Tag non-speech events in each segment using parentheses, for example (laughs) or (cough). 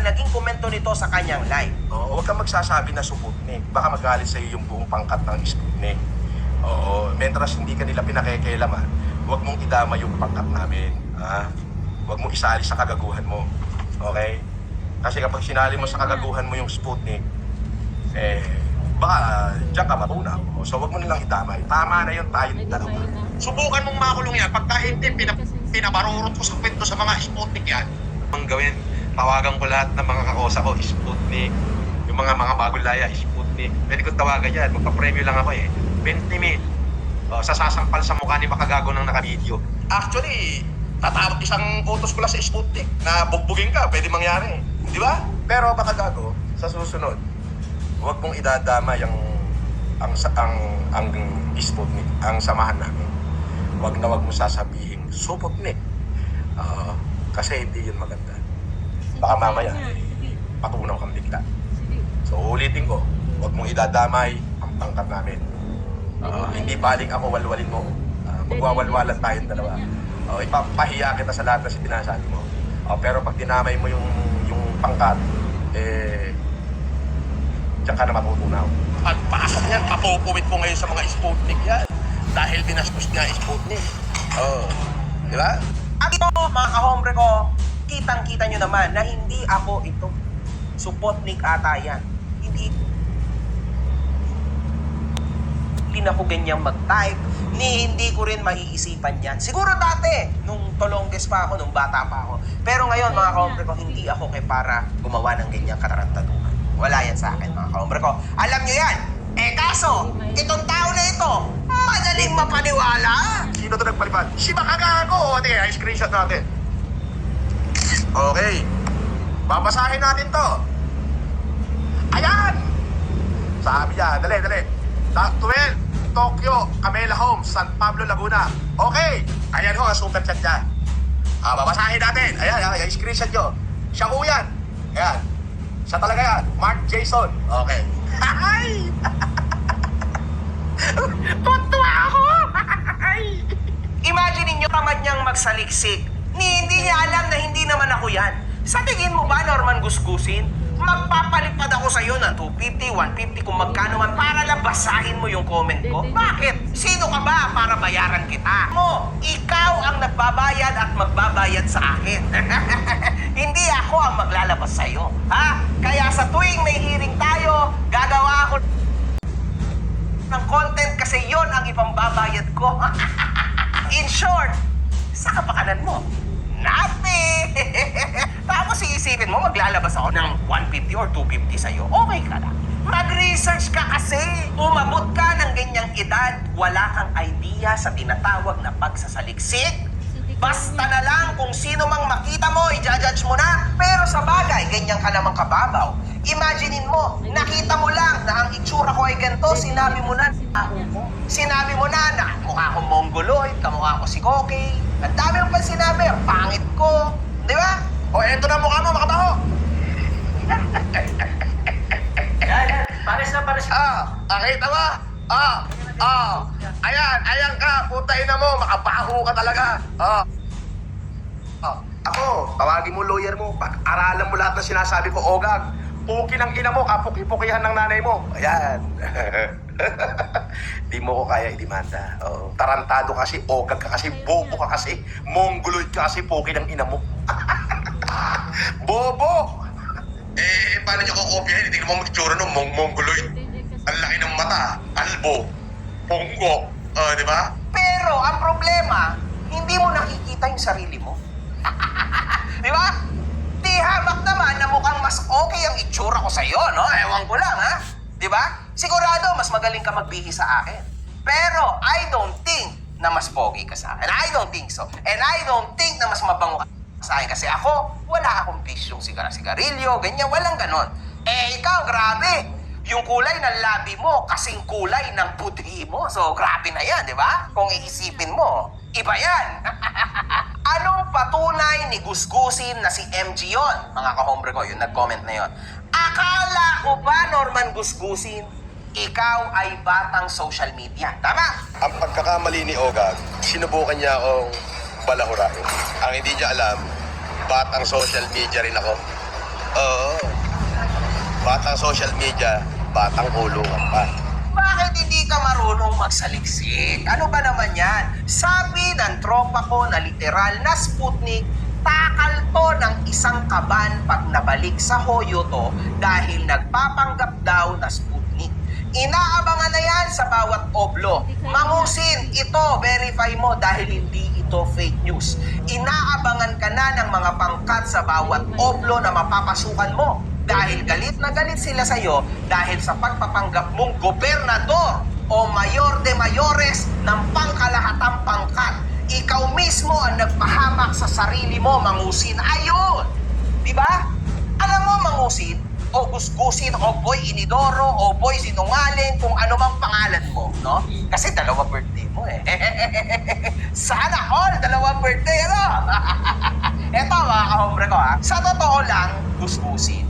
sa naging komento nito sa kanyang live. Oo, huwag kang magsasabi na Sputnik. Baka magalit sa'yo yung buong pangkat ng Sputnik. Oo, mentras hindi ka nila pinakekelam, ha? Huwag mong idama yung pangkat namin. Ha? Huwag mong isali sa kagaguhan mo. Okay? Kasi kapag sinali mo sa kagaguhan mo yung Sputnik, eh, baka diyan ka matunaw. So, huwag mo nilang idamay. Tama na yun, tayong dalawa. Subukan mong makulong yan. Pagka hindi, pinap pinabarurot ko sa kwento sa mga Sputnik yan. Ang gawin, tawagan ko lahat ng mga kakosa ko, Sputnik. Yung mga mga bagong laya, Sputnik. Pwede ko tawagan yan. Magpa-premyo lang ako eh. 20 mil. O, sasasampal sa mukha ni makagago ng naka-video. Actually, tatawag isang utos ko lang sa Sputnik na bugbugin ka. Pwede mangyari. Di ba? Pero makagago, sa susunod, huwag mong idadama yung ang sa- ang ang Sputnik, ang samahan namin. Huwag na huwag mo sasabihin Sputnik. Oo, kasi hindi yun maganda. Baka mamaya, patunaw kang bigla. So ulitin ko, huwag mong idadamay ang pangkat namin. Oo, hindi baling ako walwalin mo. Uh, magwawalwalan tayong dalawa. Oo, ipapahiya kita sa lahat na sinasabi mo. Oo, pero pag dinamay mo yung yung pangkat, eh, diyan ka na matutunaw. At pasok yan, papupuwit ko ngayon sa mga Sputnik yan. Dahil binastos nga Sputnik. Oo. Di ba? At ito, mga kahombre ko, kitang-kita nyo naman na hindi ako ito. Supotnik ata yan. Hindi hindi na ako ganyang mag-type, ni hindi ko rin maiisipan yan. Siguro dati, nung tolongges pa ako, nung bata pa ako. Pero ngayon, mga kahombre ko, hindi ako kay para gumawa ng ganyang katarantaduhan. Wala yan sa akin, mga kahombre ko. Alam nyo yan! Eh kaso, itong tao na ito, madaling mapaniwala. Sino to nagpalipad? Si Makagago! O, tingnan, screenshot natin. Okay. Babasahin natin to. Ayan! Sabi niya, dali, dali. Ta- 12, Tokyo, Camela Homes, San Pablo, Laguna. Okay. Ayan ho, super chat niya. Ah, babasahin natin. Ayan, ayan, yung screenshot nyo. Siya ho yan. Ayan. Siya talaga yan. Mark Jason. Okay. (laughs) Ay! Tuntua ako! (laughs) Imagine ninyo tamad niyang magsaliksik. Ni hindi niya alam na hindi naman ako yan. Sa tingin mo ba, Norman Gusgusin? Magpapalipad ako sa iyo ng 250, 150 kung magkano man para lang basahin mo yung comment ko? Bakit? Sino ka ba para bayaran kita? Mo, ikaw ang nagbabayad at magbabayad sa akin. (laughs) hindi ako ang maglalabas sa iyo. Ha? Kaya sa tuwing may hearing tayo, gagawa ako ng content kasi yon ang ipambabayad ko. (laughs) In short, sa kapakanan mo, napi! (laughs) Tapos iisipin mo, maglalabas ako ng 150 or 250 sa'yo. Okay ka na. Mag-research ka kasi. Umabot ka ng ganyang edad, wala kang idea sa tinatawag na pagsasaliksik. Basta na lang kung sino mang makita mo, i-judge mo na. Pero sa bagay, ganyan ka namang kababaw. Imaginein mo, nakita mo lang na ang itsura ko ay ganito, sinabi mo na, ko. Sinabi mo na na mukha akong mongoloid, kamukha ko si Koki. Ang dami mo pa sinabi, ang pangit ko. Di ba? O, eto na mukha mo, makabaho! Yan, pares na pares. Ah, nakita mo? Ah, ah, ayan, ayan ka, puta ina mo, makabaho ka talaga. Ah. Ah, ako, tawagin mo lawyer mo, pag-aralan mo lahat ng sinasabi ko, ogag. Puki ng ina mo, kapuki-pukihan ng nanay mo. Ayan. (laughs) Di mo ko kaya idemanda. Oo. Tarantado kasi, ogag ka kasi, bobo ka kasi, mongoloid ka kasi, puki ng ina mo. (laughs) Bobo! Eh, paano niyo kukopyahin? Hindi naman mag-itsura ng mong mongoloid. Ang laki ng mata, albo, punggo, ah, di ba? Pero ang problema, hindi mo nakikita yung sarili mo. (laughs) Di ba? Di hamak naman na mukhang mas okay ang itsura ko sa'yo, no? Ewan ko lang, ha? Di ba? Sigurado, mas magaling ka magbihis sa akin. Pero I don't think na mas pogi ka sa akin. I don't think so. And I don't think na mas mabango ka sa akin. Kasi ako, wala akong bisyong sigara-sigarilyo, ganyan, walang ganon. Eh, ikaw, grabe. Yung kulay ng labi mo, kasing kulay ng budhi mo. So, grabe na yan, di ba? Kung iisipin mo, iba yan. (laughs) Anong patunay ni Gusgusin na si MG yon? Mga kahombre ko, yung nag-comment na yon. Akala ko ba, Norman Gusgusin, ikaw ay batang social media? Tama? Ang pagkakamali ni Ogag, sinubukan niya akong balahurain. Ang hindi niya alam, batang social media rin ako. Oo, Batang social media, batang kulungan pa. Bakit hindi ka marunong magsaliksik? Ano ba naman yan? Sabi ng tropa ko na literal na Sputnik, takal to ng isang kaban pag nabalik sa Hoyo to dahil nagpapanggap daw na Sputnik. Inaabangan na yan sa bawat oblo. Mangusin, ito, verify mo dahil hindi ito fake news. Inaabangan ka na ng mga pangkat sa bawat oblo na mapapasukan mo dahil galit na galit sila sa'yo dahil sa pagpapanggap mong gobernador o mayor de mayores ng pangkalahatang pangkat. Ikaw mismo ang nagpahamak sa sarili mo, mangusin. Ayun! Di ba? Alam mo, mangusin, o gusgusin, o boy inidoro, o boy sinungaling, kung ano mang pangalan mo, no? Kasi dalawa birthday mo eh. (laughs) Sana all, dalawa birthday, ano? (laughs) Eto mga kahombre ko ha, sa totoo lang, gusgusin.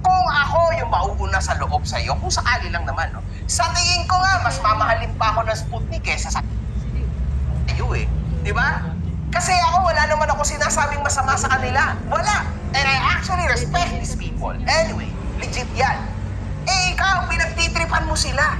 Kung ako yung mauuna sa loob sa'yo, kung sakali lang naman, no? Sa tingin ko nga, mas mamahalin pa ako ng Sputnik kesa sa iyo eh. Di ba? Kasi ako, wala naman ako sinasabing masama sa kanila. Wala. And I actually respect these people. Anyway, legit yan. Eh, ikaw, pinagtitripan mo sila.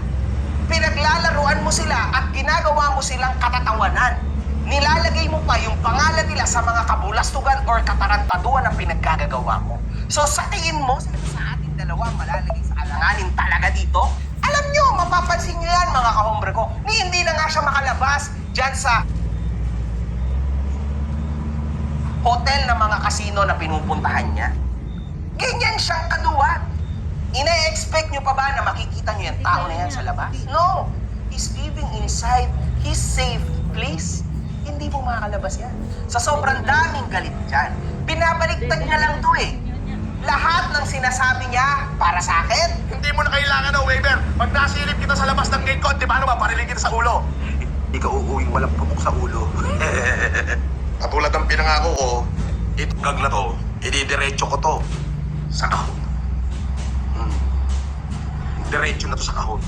Pinaglalaruan mo sila at ginagawa mo silang katatawanan. Nilalagay mo pa yung pangalan nila sa mga kabulastugan or katarantaduan na pinaggagawa mo. So sa tingin mo, sa ating dalawa malalagay sa alanganin talaga dito? Alam nyo, mapapansin nyo yan mga kahombre ko. Ni hindi na nga siya makalabas dyan sa hotel ng mga kasino na pinupuntahan niya. Ganyan siyang kaduwa. Ina-expect nyo pa ba na makikita nyo yung tao na yan sa labas? No! He's living inside his safe place. Hindi mo makakalabas yan. Sa sobrang daming galit dyan. Binabaliktad niya lang to eh. Lahat ng sinasabi niya para sa akin, Hindi mo na kailangan ng waiver. Pag nasilip kita sa labas ng gate ko, di ba ano ba, kita sa ulo. Hindi ka uuwing walang putok sa ulo. Katulad ng pinangako ko, ito gag na to, ididiretso ko to sa kahon. Diretso na to sa kahon.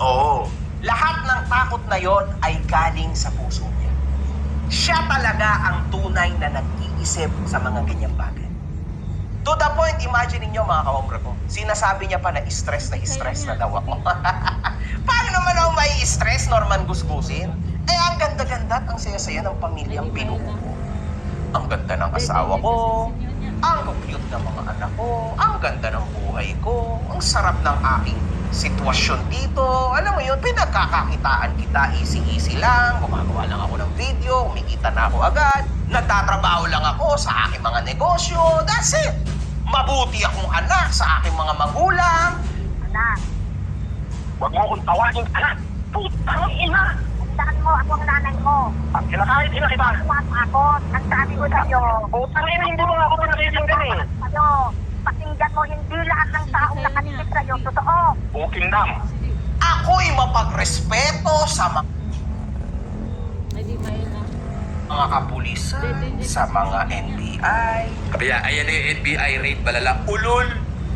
Oo. lahat ng takot na yon ay galing sa puso niya. Siya talaga ang tunay na nag-iisip sa mga ganyang bagay. To the point, imagine niyo mga kahombre ko, sinasabi niya pa na stress na stress na daw ako. (laughs) Paano naman ako may stress, Norman Gusgusin? Eh, ang ganda-ganda at ang saya-saya ng pamilyang binuo ko. Ang ganda ng asawa ko, ang cute ng mga anak ko, ang ganda ng buhay ko, ang sarap ng aking sitwasyon dito. Alam mo yun, pinagkakakitaan kita, easy-easy lang, gumagawa lang ako ng video, kumikita na ako agad, nagtatrabaho lang ako sa aking mga negosyo, that's it. Mabuti akong anak sa aking mga magulang. Anak, Huwag mo akong tawagin anak. Putang ina! tandaan mo ako ang nanay mo. Pag kinakain sila kita. Tumatakot. Nagsabi ko sa'yo. Putang ina, hindi mo nga ako pinakikinggan eh. Sa'yo, pakinggan mo hindi lahat ng taong nakatikip sa'yo. Totoo. Booking dam. Ako'y mapagrespeto sa mga mga kapulisan, sa mga NBI, Kaya ayan yung NBI rate balala. Ulol!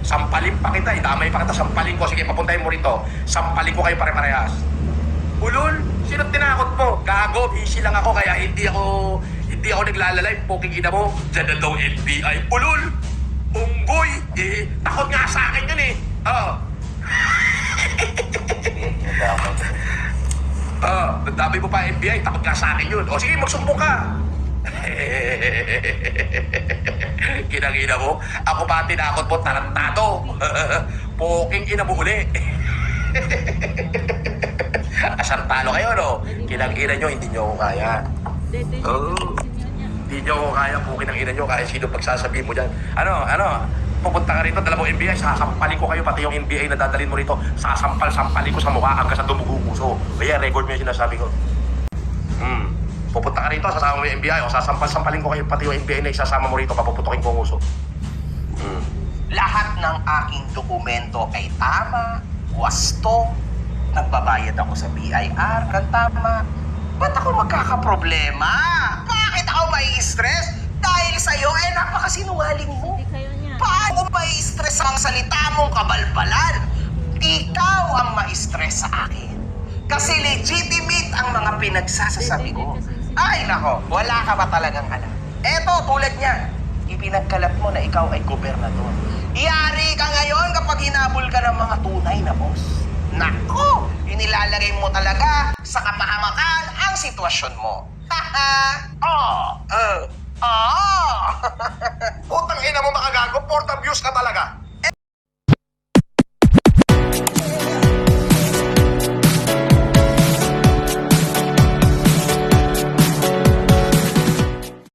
Sampalin pa kita, idamay pa kita, sampalin ko. Sige, papuntahin mo rito. Sampalin ko kayo pare-parehas. Ulol! Sino tinakot mo? Gago, busy lang ako kaya hindi ako hindi ako naglalalay. Poking ina mo. Diyan na daw NBI. Ulol! Unggoy! Eh, takot nga sa akin yun eh. Oo. (laughs) Oo, nadami mo pa NBI, takot nga sa akin yun. O sige, magsumbong ka. (laughs) Kinangina mo, ako pa ang tinakot mo, tarantado. (laughs) Poking ina mo uli. Asartalo kayo, no? Kinangina nyo, hindi nyo ako kaya. Oo. Hindi nyo kaya, poking ang ina nyo, kaya sino pagsasabihin mo dyan. Ano, ano? Pupunta ka rito, dalawang NBI, sasampalin ko kayo, pati yung NBI na dadalhin mo rito, sasampal-sampalin ko sa mukha hanggang sa dumugong puso. Kaya record mo yung sinasabi ko. Hmm. Pupunta ka rito, sasama mo yung NBI, o sasampal-sampalin ko kayo pati yung NBI na isasama mo rito, papuputokin ko ang uso. Hmm. lahat ng aking dokumento ay tama, wasto, nagbabayad ako sa BIR ng tama. Ba't ako magkakaproblema? Bakit ako may stress? Dahil sa'yo, eh napakasinungaling mo. Paano ba i-stress ang salita mong kabalbalan? Ikaw ang ma-stress sa akin. Kasi legitimate ang mga pinagsasasabi ko. Ay nako, wala ka ba talagang alam? Eto, tulad niyan. Ipinagkalat mo na ikaw ay gobernador. Yari ka ngayon kapag hinabol ka ng mga tunay na boss. Nako, inilalagay mo talaga sa kapahamakan ang sitwasyon mo. Oh! Ah, Oh! putang ina mo makagago, port abuse ka talaga.